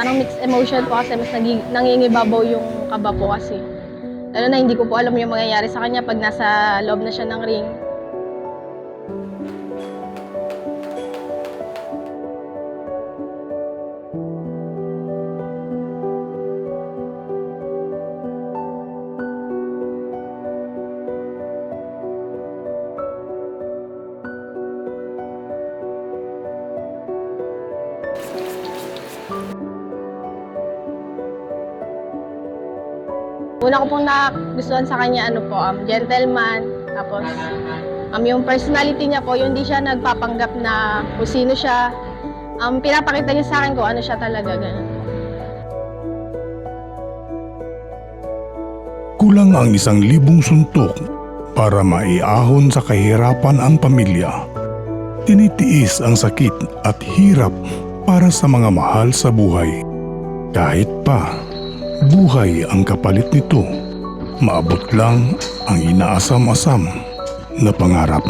parang mixed emotion po kasi mas nagi, nangingibabaw yung kaba po kasi. Lalo na hindi ko po alam yung mangyayari sa kanya pag nasa loob na siya ng ring. Una ko pong nagustuhan sa kanya, ano po, um, gentleman. Tapos, um, yung personality niya po, yung di siya nagpapanggap na kung sino siya. Um, pinapakita niya sa akin kung ano siya talaga, ganun. Kulang ang isang libong suntok para maiahon sa kahirapan ang pamilya. Tinitiis ang sakit at hirap para sa mga mahal sa buhay. Kahit pa, buhay ang kapalit nito. Maabot lang ang inaasam-asam na pangarap.